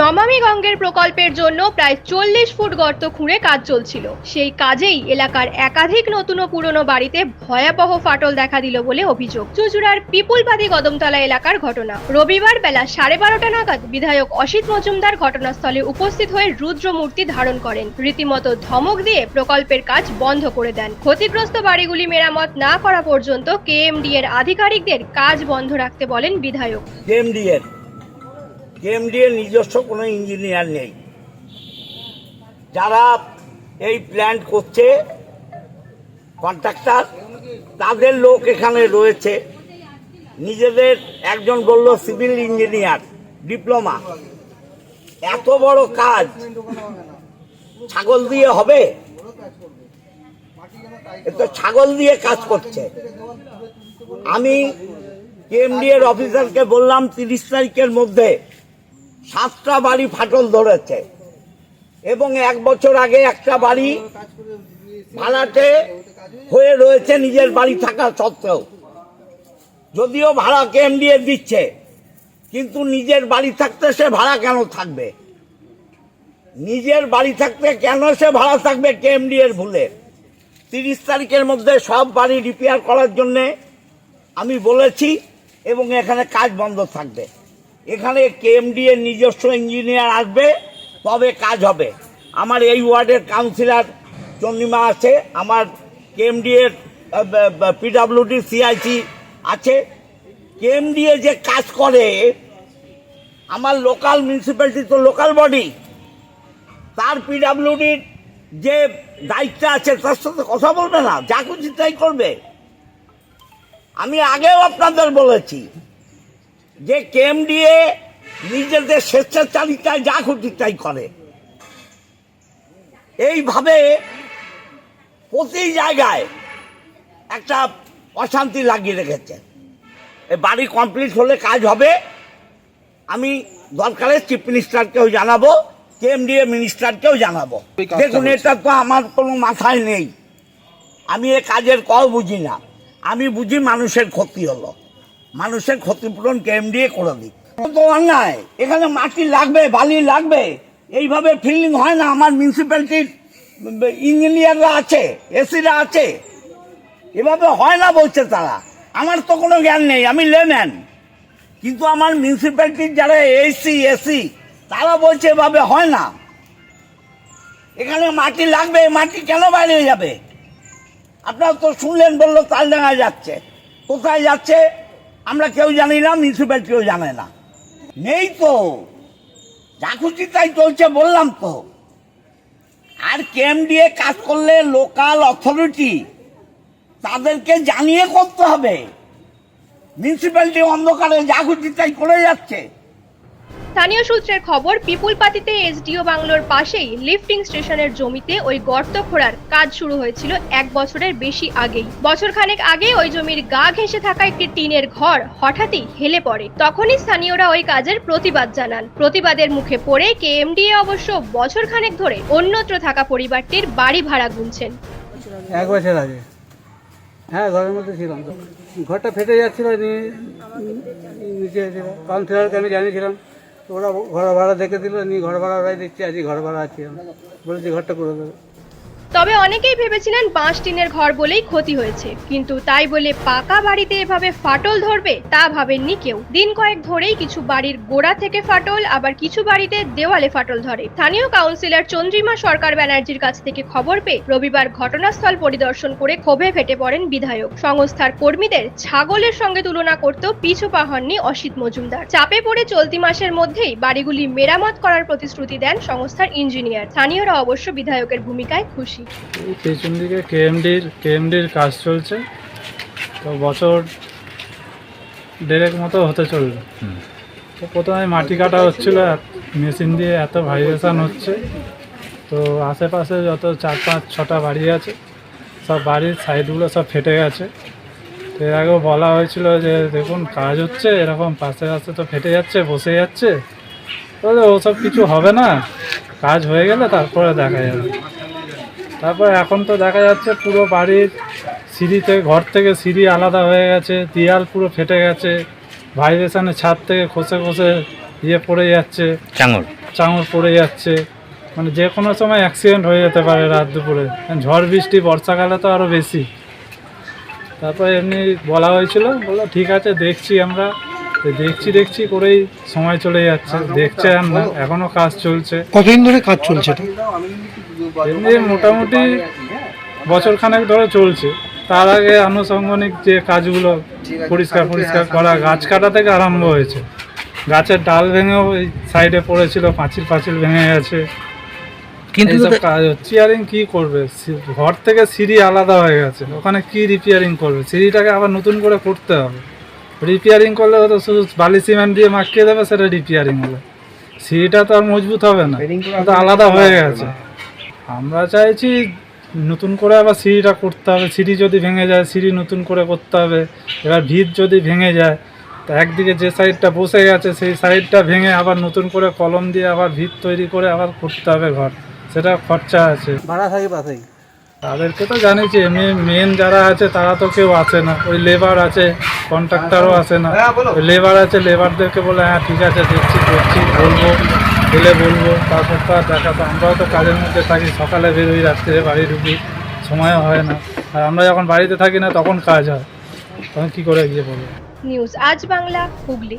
নমামি গঙ্গের প্রকল্পের জন্য প্রায় চল্লিশ ফুট গর্ত খুঁড়ে কাজ চলছিল। সেই কাজেই এলাকার একাধিক নতুন ও পুরনো বাড়িতে ভয়াবহ ফাটল দেখা দিল বলে অভিযোগ। চুচুড়ার পিপুলবাদী কদমতলা এলাকার ঘটনা। রবিবার বেলা সাড়ে বারোটা নাগাদ বিধায়ক অসিত মজুমদার ঘটনাস্থলে উপস্থিত হয়ে রুদ্র মূর্তি ধারণ করেন। রীতিমতো ধমক দিয়ে প্রকল্পের কাজ বন্ধ করে দেন। ক্ষতিগ্রস্ত বাড়িগুলি মেরামত না করা পর্যন্ত কেএমডি এর আধিকারিকদের কাজ বন্ধ রাখতে বলেন বিধায়ক। কেএমডি এর কেএমডি এর নিজস্ব কোনো ইঞ্জিনিয়ার নেই। যারা এই প্ল্যান্ট করছে কন্ট্রাক্টর তাদের লোক এখানে রয়েছে। নিজেদের একজন বলল সিভিল ইঞ্জিনিয়ার ডিপ্লোমা এত বড় কাজ ছাগল দিয়ে হবে? তো ছাগল দিয়ে কাজ করছে। আমি কেএমডি এর অফিসারকে বললাম তিরিশ তারিখের মধ্যে সাতটা বাড়ি ফাটল ধরেছে। এবং এক বছর আগে একটা বাড়ি ভাড়াটে হয়ে রয়েছে নিজের বাড়ি থাকা সত্ত্বেও। যদিও ভাড়া কেএমডি এর দিচ্ছে, কিন্তু নিজের বাড়ি থাকতে সে ভাড়া কেন থাকবে? নিজের বাড়ি থাকতে কেন সে ভাড়া থাকবে কেএমডি এর ভুলে? তিরিশ তারিখের মধ্যে সব বাড়ি রিপেয়ার করার জন্যে আমি বলেছি, এবং এখানে কাজ বন্ধ থাকবে। এখানে কেএমডি এর নিজস্ব ইঞ্জিনিয়ার আসবে, তবে কাজ হবে। আমার এই ওয়ার্ডের কাউন্সিলর চন্দ্রিমা আছে, আমার কেএমডি এর পিডাব্লিউডি সিআইসি আছে। কেএমডি এ যে কাজ করে, আমার লোকাল মিউনিসিপ্যালিটি তো লোকাল বডি। তার পিডাব্লিউডির যে দায়িত্ব আছে, তার সাথে কথা বলবে না, যা খুশি তাই করবে। আমি আগেও আপনাদের বলেছি যে কেএমডিএ নিজেদের স্বেচ্ছাচারিতায় যা খুশি তাই করে। এইভাবে প্রতি জায়গায় একটা অশান্তি লাগিয়ে রেখেছে। এ বাড়ি কমপ্লিট হলে কাজ হবে। আমি দরকারে চিফ মিনিস্টারকেও জানাব কেএমডিএ মিনিস্টারকেও জানাব। দেখুন এটা তো আমার কোনো মাথায় নেই। আমি এ কাজের কল বুঝি না। আমি বুঝি মানুষের ক্ষতি হলো। মানুষের ক্ষতিপূরণ কেএমডিএ করে দিক। তো অন্যায়, এখানে মাটি লাগবে, বালি লাগবে, এইভাবে ফিল্ডিং হয় না, আমার মিউনিসিপ্যালিটির ইঞ্জিনিয়াররা আছে, এসিরা আছে। এভাবে হয় না বলছে তারা। আমার তো কোনো জ্ঞান নেই, আমি লেম্যান কিন্তু আমার মিউনিসিপ্যালিটির যারা এসি এসি তারা বলছে এভাবে হয় না। এখানে মাটি লাগবে, মাটি কেন বাইরে যাবে? আপনারা তো শুনলেন বলল তালডাঙ্গা যাচ্ছে। কোথায় যাচ্ছে? আমরা কেউ জানি না মিউনিসিপ্যালিটিও জানে না। নেই তো। যা খুশি তাই চলছে, বললাম তো। আর কেএমডিএ কাজ করলে লোকাল অথরিটি তাদেরকে জানিয়ে করতে হবে। মিউনিসিপ্যালিটি অন্ধকারে যা খুশি তাই করে যাচ্ছে। স্থানীয় সূত্রের খবর পিপুল পাতিতে এসডিও বাংলোর পাশেই লিফটিং স্টেশনের জমিতে ওই গর্ত খোঁড়ার কাজ শুরু হয়েছিল এক বছরের বেশি আগেই। বছরখানেক আগে ওই জমির গা ঘেঁষে থাকা একটি টিনের ঘর হঠাৎই হেলে পড়ে। তখনই স্থানীয়রা ওই কাজের প্রতিবাদ জানান। প্রতিবাদের মুখে পড়ে কেএমডিএ অবশ্য বছরখানেক ধরে অন্যত্র থাকা পরিবারটির বাড়ি ভাড়া গুনছেন। এক বছর আগে। হ্যাঁ ঘরের মধ্যে ছিলাম তো। ঘরটা ফেটে যাচ্ছিল আমি জানিয়েছিলাম। ওরা ঘর ভাড়া দেখে দিল, নি ঘর ভাড়া ওরাই দিচ্ছে আজকে ঘর ভাড়া আছে বলেছি, ঘরটা করে দেবে। তবে অনেকেই ভেবেছিলেন বাঁশ টিনের ঘর বলেই ক্ষতি হয়েছে। কিন্তু তাই বলে পাকা বাড়িতে এভাবে ফাটল ধরবে, তা ভাবেননি কেউ। দিন কয়েক ধরেই কিছু বাড়ির গোড়া থেকে ফাটল, আবার কিছু বাড়িতে দেওয়ালে ফাটল ধরে। স্থানীয় কাউন্সিলর চন্দ্রিমা সরকার ব্যানার্জির কাছ থেকে খবর পেয়ে রবিবার ঘটনাস্থল পরিদর্শন করে ক্ষোভে ফেটে পড়েন বিধায়ক। সংস্থার কর্মীদের ছাগলের সঙ্গে তুলনা করতেও পিছু পা হননি অসিত মজুমদার। চাপে পড়ে চলতি মাসের মধ্যেই বাড়িগুলি মেরামত করার প্রতিশ্রুতি দেন সংস্থার ইঞ্জিনিয়ার। স্থানীয়রা অবশ্য বিধায়কের ভূমিকায় খুশি। দিকে কেএমডির কেএমডির কাজ চলছে তো বছর দেড়েক মতো হতে চলবে তো প্রথমে মাটি কাটা হচ্ছিল মেশিন দিয়ে এত ভাইব্রেশন হচ্ছে তো আশেপাশে যত চার পাঁচ ছটা বাড়ি আছে সব বাড়ির সাইডগুলো সব ফেটে গেছে। তো এর আগেও বলা হয়েছিল যে দেখুন কাজ হচ্ছে এরকম পাশে পাশে তো ফেটে যাচ্ছে বসে যাচ্ছে। তো ওসব কিছু হবে না কাজ হয়ে গেলে তারপরে দেখা যাবে। তারপর এখন তো দেখা যাচ্ছে পুরো বাড়ির সিঁড়িতে ঘর থেকে সিঁড়ি আলাদা হয়ে গেছে দেয়াল পুরো ফেটে গেছে ভাইব্রেশনে ছাদ থেকে খসে খসে ইয়ে পড়ে যাচ্ছে চাঙর চাঙড় পড়ে যাচ্ছে। মানে যে কোনো সময় অ্যাক্সিডেন্ট হয়ে যেতে পারে রাত দুপুরে। ঝড় বৃষ্টি বর্ষাকালে তো আরও বেশি। তারপরে এমনি বলা হয়েছিল বলল ঠিক আছে দেখছি আমরা। দেখছি দেখছি করেই সময় চলে যাচ্ছে। দেখছে আর না এখনও কাজ চলছে। কতদিন ধরে কাজ চলছে এমনি মোটামুটি বছর খানেক ধরে চলছে। তার আগে আনুষঙ্গিক যে কাজগুলো পরিষ্কার পরিষ্কার করা গাছ কাটা থেকে আরম্ভ হয়েছে। গাছের ডাল ভেঙেও এই সাইডে পড়েছিল পাঁচিল পাঁচিল ভেঙে গেছে। কিন্তু কাজ রিপেয়ারিং কি করবে? ঘর থেকে সিঁড়ি আলাদা হয়ে গেছে। ওখানে কি রিপেয়ারিং করবে? সিঁড়িটাকে আবার নতুন করে করতে হবে। রিপেয়ারিং করলে তো শুধু বালি সিমেন্ট দিয়ে মাখিয়ে দেবে সেটা রিপেয়ারিং হবে। সিঁড়িটা তো আর মজবুত হবে না। ওটা আলাদা হয়ে গেছে। আমরা চাইছি নতুন করে আবার সিঁড়িটা করতে হবে। সিঁড়ি যদি ভেঙে যায় সিঁড়ি নতুন করে করতে হবে। এবার ভিত যদি ভেঙে যায় তা একদিকে যে সাইডটা বসে গেছে সেই সাইডটা ভেঙে আবার নতুন করে কলম দিয়ে আবার ভিত তৈরি করে আবার করতে হবে ঘর। সেটা খরচা আছে। ভাড়া থাকে পাশেই। তাদেরকে তো জানিছি এমনি মেন যারা আছে তারা তো কেউ আসে না। ওই লেবার আছে কন্ট্রাক্টারও আসে না। ওই লেবার আছে লেবারদেরকে বলে হ্যাঁ ঠিক আছে দেখছি করছি বলব এলে বলব। তারপর তো আর দেখা তো আমরাও তো কাজের মধ্যে থাকি সকালে বেরোই রাত্রে বাড়ি ঢুকি সময়ও হয় না। আর আমরা যখন বাড়িতে থাকি না তখন কাজ হয়। তখন কী করে গিয়ে বলব নিউজ আজ বাংলা হুগলি।